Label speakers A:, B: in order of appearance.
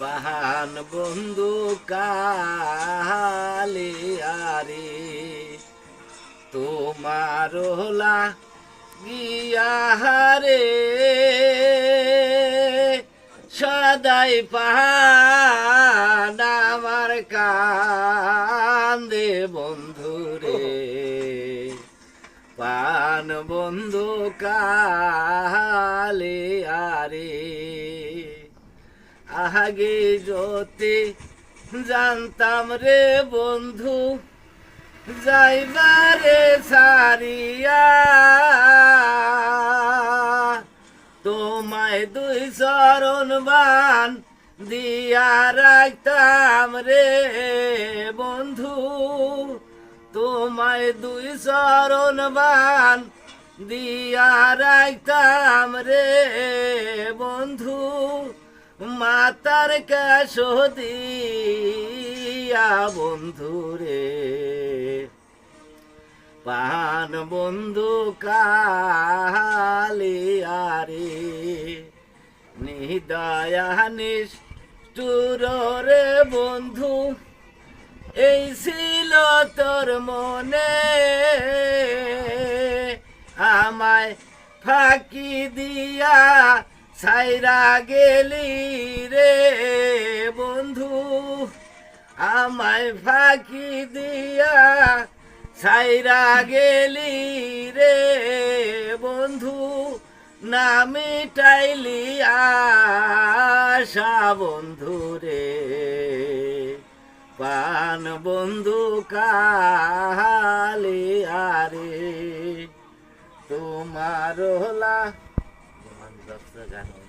A: পাহান বন্ধু কালে আরে, তোমার হলা গিয়াহারে সদাই পাহান আমার কান্দে বন্ধুরে পান বন্ধু কালে আরে আগে যতে জানতাম রে বন্ধু, যাইবারে সারিয়া তোমায় দুই চরণ বান দিয়া রাখতাম রে বন্ধু, তোমায় দুই চরণ বান দিয়া রাখতাম রে বন্ধু। মাতার কাশ দিয়া বন্ধু রে পান বন্ধু কালে আরে, নিদয়া নিষ্ঠুর রে বন্ধু, এই ছিল তোর মনে। আমায় ফাঁকি দিয়া ছাইরা গেলি রে বন্ধু, আমায় ফাঁকি দিয়া ছাইরা গেলি রে বন্ধু, না মিটাইলি আশা বন্ধু রে। পান বন্ধু কালে আরে, তোমার হলা 这个自然。